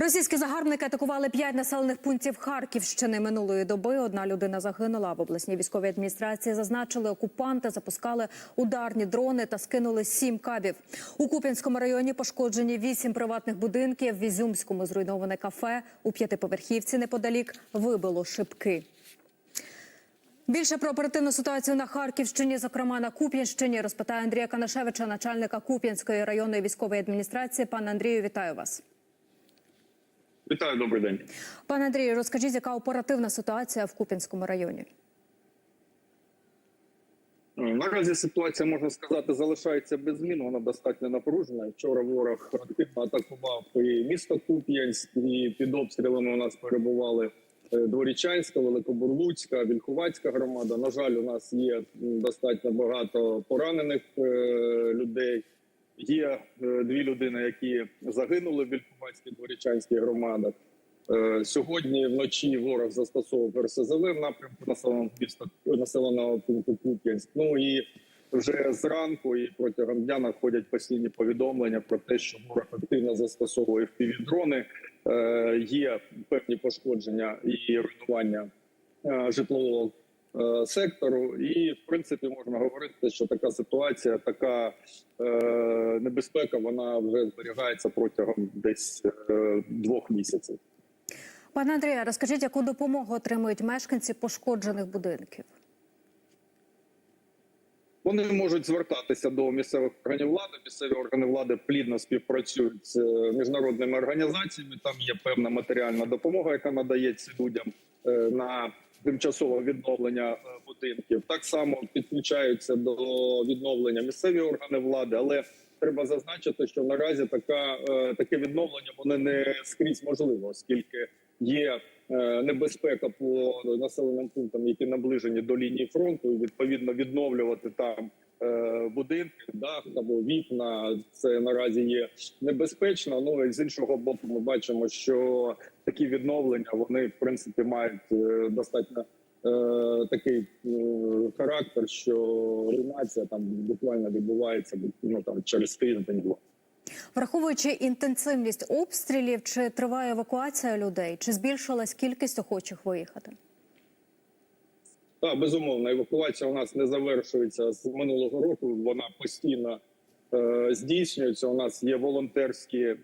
Російські загарбники атакували п'ять населених пунктів Харківщини минулої доби. Одна людина загинула. В обласній військовій адміністрації зазначили, окупанти запускали ударні дрони та скинули сім кабів. У Куп'янському районі пошкоджені вісім приватних будинків. В Ізюмському зруйноване кафе. У п'ятиповерхівці неподалік вибило шибки. Більше про оперативну ситуацію на Харківщині, зокрема на Куп'янщині, розпитає Андрія Канашевича, начальника Куп'янської районної військової адміністрації. Пане Андрію, вітаю вас. Вітаю, добрий день. Пане Андрію, розкажіть, яка оперативна ситуація в Куп'янському районі? Наразі ситуація можна сказати залишається без змін. Вона достатньо напружена. Вчора ворог активно атакував і місто Куп'янськ, і під обстрілами у нас перебували е, Дворічанська, Великобурлуцька, Вільхувацька громада. На жаль, у нас є достатньо багато поранених е, людей. Є е, дві людини, які загинули в Вільхувацькій Дворічанській громадах. Е, Сьогодні вночі ворог застосовував РСЗВ в напрямку населеного населеного пункту Куп'янськ. Ну і вже зранку і протягом дня надходять постійні повідомлення про те, що ворог активно застосовує впівдрони. Е, Є певні пошкодження і руйнування житлового сектору. І в принципі можна говорити, що така ситуація, така е, небезпека, вона вже зберігається протягом десь е, двох місяців. Пане Андрію, розкажіть, яку допомогу отримують мешканці пошкоджених будинків? Вони можуть звертатися до місцевих органів влади. Місцеві органи влади плідно співпрацюють з е, міжнародними організаціями. Там є певна матеріальна допомога, яка надається людям е, на тимчасове відновлення е, будинків. Так само підключаються до відновлення місцеві органи влади, але треба зазначити, що наразі така е, таке відновлення воно не скрізь можливо, оскільки є е, небезпека по населеним пунктам, які наближені до лінії фронту, і відповідно відновлювати там будинки, дах або вікна. Це наразі є небезпечно. Ну і з іншого боку, ми бачимо, що такі відновлення вони в принципі мають е, достатньо. е, Такий е, характер, що руйнація там буквально відбувається ну, там через тиждень-два. Враховуючи інтенсивність обстрілів, чи триває евакуація людей, чи збільшилась кількість охочих виїхати? Так, безумовно, евакуація у нас не завершується з минулого року. Вона постійно е, здійснюється. У нас є волонтерські е,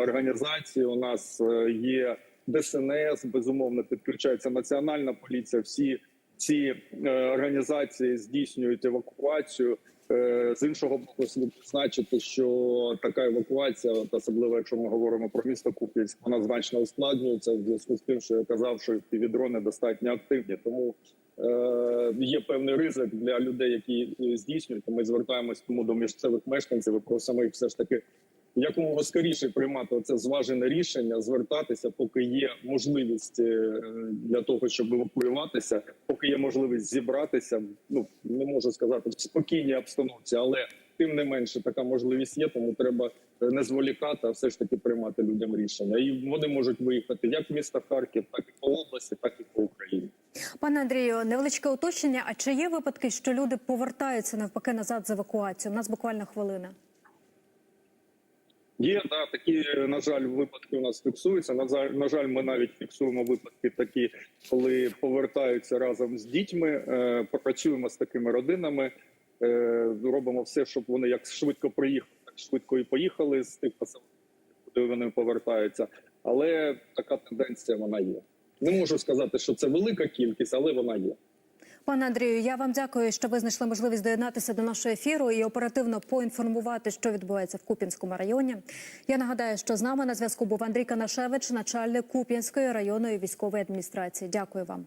організації. У нас е, є ДСНС, безумовно, підключається національна поліція. Всі ці е, організації здійснюють евакуацію. Е, З іншого боку, слід відзначити, що така евакуація, особливо якщо ми говоримо про місто Куп'янськ, вона значно ускладнюється в зв'язку з тим, що я казав, що півдрони достатньо активні. Тому є певний ризик для людей, які е, здійснюють. Ми звертаємось тому до місцевих мешканців і просимо їх все ж таки якомога скоріше приймати це зважене рішення, звертатися, поки є можливість е, для того, щоб евакуюватися, поки є можливість зібратися. Ну не можу сказати в спокійній обстановці, але тим не менше така можливість є. Тому треба е, не зволікати, а все ж таки приймати людям рішення. І вони можуть виїхати як в місто Харків, так і по області, так і по Україні. Пане Андрію, невеличке уточнення. А чи є випадки, що люди повертаються навпаки назад з евакуацією? У нас буквально хвилина. Є да, такі, на жаль, випадки у нас фіксуються. На жаль, на жаль, ми навіть фіксуємо випадки такі, коли повертаються разом з дітьми. Е, працюємо з такими родинами, е, робимо все, щоб вони як швидко приїхали, так швидко і поїхали з тих пунктів, куди вони повертаються. Але така тенденція вона є. Не можу сказати, що це велика кількість, але вона є. Пане Андрію, я вам дякую, що ви знайшли можливість доєднатися до нашого ефіру і оперативно поінформувати, що відбувається в Куп'янському районі. Я нагадаю, що з нами на зв'язку був Андрій Канашевич, начальник Куп'янської районної військової адміністрації. Дякую вам.